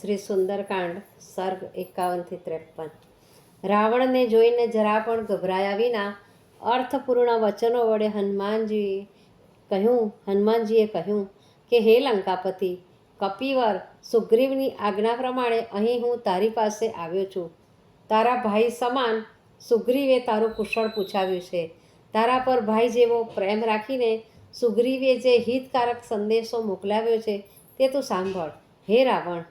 શ્રી સુંદરકાંડ, સર્ગ એકાવનથી ત્રેપન. રાવણને જોઈને જરા પણ ગભરાયા વિના અર્થપૂર્ણ વચનો વડે હનુમાનજીએ કહ્યું હનુમાનજીએ કહ્યું કે, હે લંકાપતિ, કપિવર, સુગ્રીવની આજ્ઞા પ્રમાણે અહીં હું તારી પાસે આવ્યો છું. તારા ભાઈ સમાન સુગ્રીવે તારું કુશળ પૂછાવ્યું છે. તારા પર ભાઈ જેવો પ્રેમ રાખીને સુગ્રીવે જે હિતકારક સંદેશો મોકલાવ્યો છે તે તું સાંભળ. હે રાવણ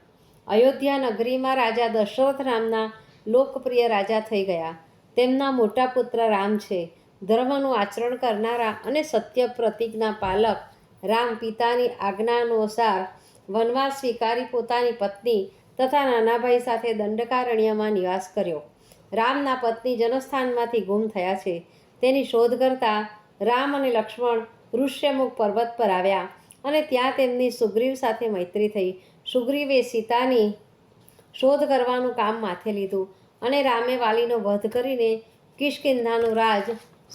અયોધ્યા નગરીમાં રાજા દશરથ નામના લોકપ્રિય રાજા થઈ ગયા. તેમના મોટા પુત્ર રામ છે. ધર્મનું આચરણ કરનારા અને સત્ય પ્રતિજ્ઞા પાલક રામ પિતાની આજ્ઞાનુસાર વનવાસ સ્વીકારી પોતાની પત્ની તથા નાનાભાઈ સાથે દંડકારણ્યમાં નિવાસ કર્યો. રામના પત્ની જનસ્થાનમાંથી ગુમ થયા છે. તેની શોધ કરતા રામ અને લક્ષ્મણ ઋષ્યમુખ પર્વત પર આવ્યા. અને ત્યાં તેમની સુગ્રીવ સાથે મૈત્રી થઈ. સુગ્રીવે સીતાની શોધ કરવાનું કામ માથે લીધું અને રામે વાલીનો વધ કરીને કિષ્કિંધાનું રાજ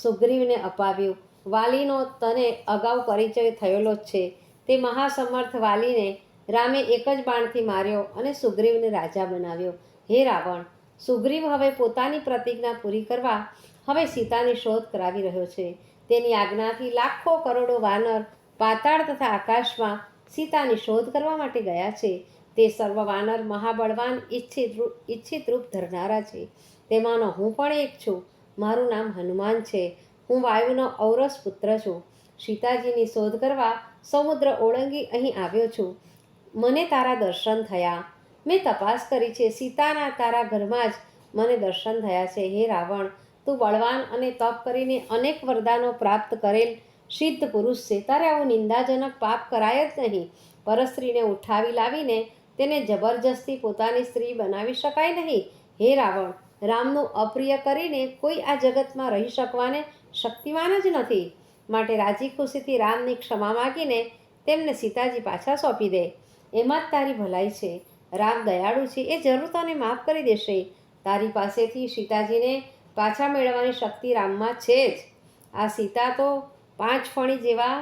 સુગ્રીવને અપાવ્યું. વાલીનો તને અગાઉ પરિચય થયેલો જ છે. તે મહાસમર્થ વાલીને રામે એક જ બાણથી માર્યો અને સુગ્રીવને રાજા બનાવ્યો. હે રાવણ, સુગ્રીવ હવે પોતાની પ્રતિજ્ઞા પૂરી કરવા હવે સીતાની શોધ કરાવી રહ્યો છે. તેની આજ્ઞાથી લાખો કરોડો વાનર પાતાળ તથા આકાશમાં સીતાની શોધ કરવા માટે ગયા છે. તે સર્વ વાનર મહાબળવાન, ઈચ્છિત રૂપ ઈચ્છિત રૂપ ધરનારા છે. તેમાંનો હું પણ એક છું. મારું નામ હનુમાન છે. હું વાયુનો ઔરસ પુત્ર છું. સીતાજીની શોધ કરવા સમુદ્ર ઓળંગી અહીં આવ્યો છું. મને તારા દર્શન થયા. મેં તપાસ કરી છે. સીતાના તારા ઘરમાં જ મને દર્શન થયા છે. હે રાવણ, તું બળવાન અને તપ કરીને અનેક વરદાનો પ્રાપ્ત કરેલ સિદ્ધ પુરુષ છે તારે આવું નિંદાજનક પાપ કરાય જ નહીં. પરસ્ત્રીને ઉઠાવી લાવીને તેને જબરજસ્તી પોતાની સ્ત્રી બનાવી શકાય નહીં. હે રાવણ, રામનું અપ્રિય કરીને કોઈ આ જગતમાં રહી શકવાને શક્તિમાન જ નથી. માટે રાજી ખુશીથી રામની ક્ષમા માગીને તેમને સીતાજી પાછા સોંપી દે. એમાં જ તારી ભલાઈ છે. રામ દયાળુ છે. એ જરૂર તને માફ કરી દેશે. તારી પાસેથી સીતાજીને પાછા મેળવવાની શક્તિ રામમાં છે જ. આ સીતા તો પાંચ ફણી જેવા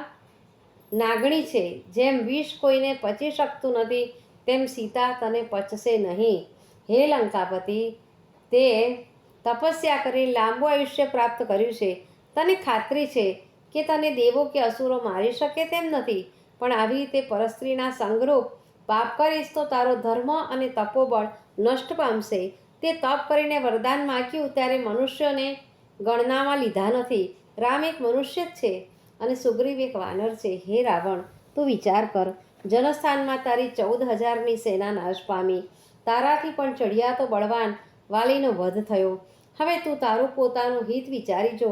નાગણી છે, જેમ વિષ કોઈને પચી શકતું નથી, તેમ સીતા તને પચશે નહીં. હે લંકાપતિ, તે તપસ્યા કરી લાંબુ આયુષ્ય પ્રાપ્ત કર્યું છે. તને ખાતરી છે કે તને દેવો કે અસુરો મારી શકે તેમ નથી, પણ આવી રીતે પરસ્ત્રીના સંગરૂપ પાપ કરીશ તો તારો ધર્મ અને તપોબળ નષ્ટ પામશે. તે તપ કરીને વરદાન માગ્યું ત્યારે મનુષ્યોને ગણનામાં લીધા નથી. રામ એક મનુષ્ય જ છે અને સુગ્રીવ એક વાનર છે. હે રાવણ, તું વિચાર કર જનસ્થાનમાં તારી ચૌદ હજારની સેના નાશ પામી. તારાથી પણ ચડિયાતો બળવાન વાલીનો વધ થયો. હવે તું તારું પોતાનું હિત વિચારી જો.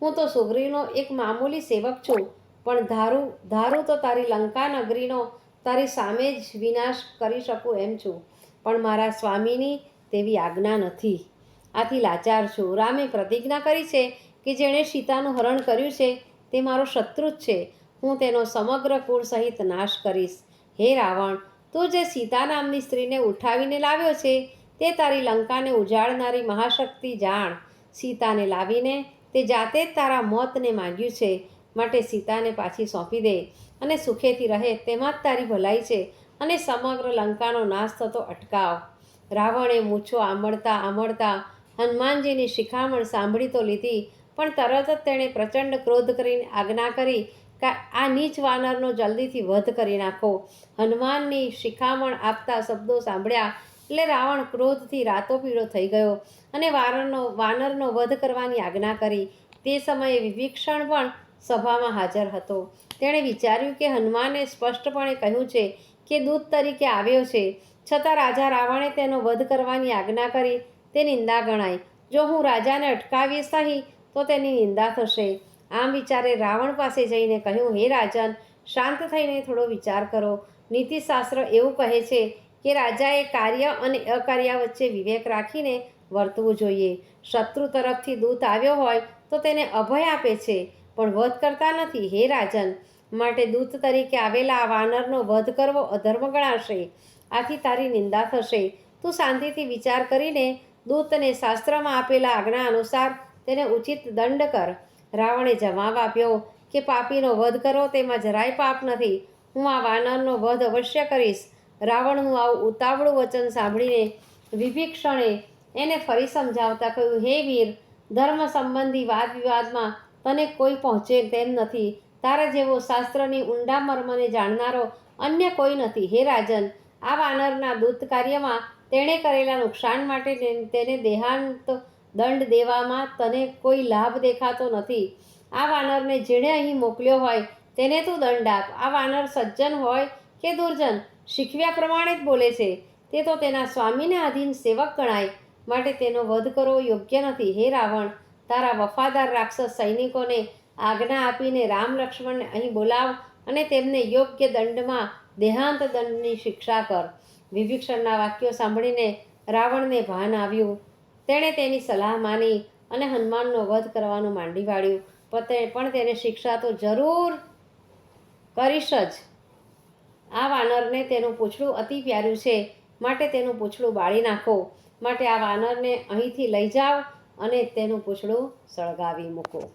હું તો સુગ્રીવનો એક મામૂલી સેવક છું, પણ ધારું ધારું તો તારી લંકા નગરીનો તારી સામે જ વિનાશ કરી શકું એમ છું. પણ મારા સ્વામીની તેવી આજ્ઞા નથી. આથી લાચાર છું. રામે પ્રતિજ્ઞા કરી છે કે જેણે સીતાનું હરણ કર્યું છે, તે મારો શત્રુ જ છે. હું તેનો સમગ્ર કુળ સહિત નાશ કરીશ. હે રાવણ, તું જે સીતા નામની સ્ત્રીને ઉઠાવીને લાવ્યો છે, તે તારી લંકાને ઉજાડનારી મહાશક્તિ જાણ. સીતાને લાવીને તે જાતે જ તારા મોતને માંગ્યું છે. માટે સીતાને પાછી સોંપી દે અને સુખેથી રહે તેમાં જ તારી ભલાઈ છે અને સમગ્ર લંકાનો નાશ થતો અટકાવ. રાવણે મૂછો આંબળતા આંબળતા હનુમાનજીની શિખામણ સાંભળી તો લીધી પણ તરત જ તેણે પ્રચંડ ક્રોધ કરીને આજ્ઞા કરી કે આ નીચ વાનરનો જલ્દીથી વધ કરી નાખો. હનુમાનની શિખામણ આપતા શબ્દો સાંભળ્યા એટલે રાવણ ક્રોધથી રાતો પીળો થઈ ગયો અને વાનરનો વાનરનો વધ કરવાની આજ્ઞા કરી. તે સમયે વિભીક્ષણ પણ સભામાં હાજર હતો. તેણે વિચાર્યું કે હનુમાને સ્પષ્ટપણે કહ્યું છે કે દૂત તરીકે આવ્યો છે. છતાં રાજા રાવણે તેનો વધ કરવાની આજ્ઞા કરી. તે નિંદા ગણાય જો હું રાજાને અટકાવીશ નહીં તો તેની નિંદા થશે. આમ વિચારે રાવણ પાસે જઈને કહ્યું, હે રાજન, શાંત થઈને થોડો વિચાર કરો. નીતિશાસ્ત્ર એવું કહે છે કે રાજાએ કાર્ય અને અકાર્ય વચ્ચે વિવેક રાખીને વર્તવું જોઈએ. શત્રુ તરફથી દૂત આવ્યો હોય તો તેને અભય આપે છે, પણ વધ કરતા નથી. હે રાજન, માટે દૂત તરીકે આવેલા આ વાનરનો વધ કરવો અધર્મ ગણાશે. આથી તારી નિંદા થશે. તું શાંતિથી વિચાર કરીને દૂતને શાસ્ત્રમાં આપેલા આજ્ઞા અનુસાર તેને ઉચિત દંડ કર. રાવણે જવાબ આપ્યો કે, પાપીનો વધ કરો તેમાં જરાય પાપ નથી. હું આ વાનરનો વધ અવશ્ય કરીશ. રાવણનું આવું ઉતાવળું વચન સાંભળીને વિભીક્ષણે એને ફરી સમજાવતા કહ્યું, હે વીર ધર્મ સંબંધી વાદ વિવાદમાં તને કોઈ પહોંચે તેમ નથી. તારા જેવો શાસ્ત્રની ઊંડા મર્મને જાણનારો અન્ય કોઈ નથી. હે રાજન, આ વાનરના દૂત કાર્યમાં તેણે કરેલા નુકસાન માટે તેને દેહાંત દંડ દેવામાં તને કોઈ લાભ દેખાતો નથી. આ વાનરને જેણે અહીં મોકલ્યો હોય તેને તું દંડ આપ. આ વાનર સજ્જન હોય કે દુર્જન? શીખવ્યા પ્રમાણે જ બોલે છે. તે તો તેના સ્વામીને આધીન સેવક ગણાય. માટે તેનો વધ કરવો યોગ્ય નથી. હે રાવણ, તારા વફાદાર રાક્ષસ સૈનિકોને આજ્ઞા આપીને રામ લક્ષ્મણને અહીં બોલાવ અને તેમને યોગ્ય દંડમાં દેહાંત દંડની શિક્ષા કર. વિભીક્ષણના વાક્યો સાંભળીને રાવણને ભાન આવ્યું. તેણે તેની સલાહ માની અને હનુમાનનો વધ કરવાનું માંડી વાળ્યું. પતે પણ તેને શિક્ષા તો જરૂર કરીશ જ. આ વાનરને તેનું પૂછડું અતિ પ્યારું છે. માટે તેનું પૂછડું બાળી નાખો. માટે આ વાનરને અહીંથી લઈ જાઓ અને તેનું પૂછડું સળગાવી મૂકો.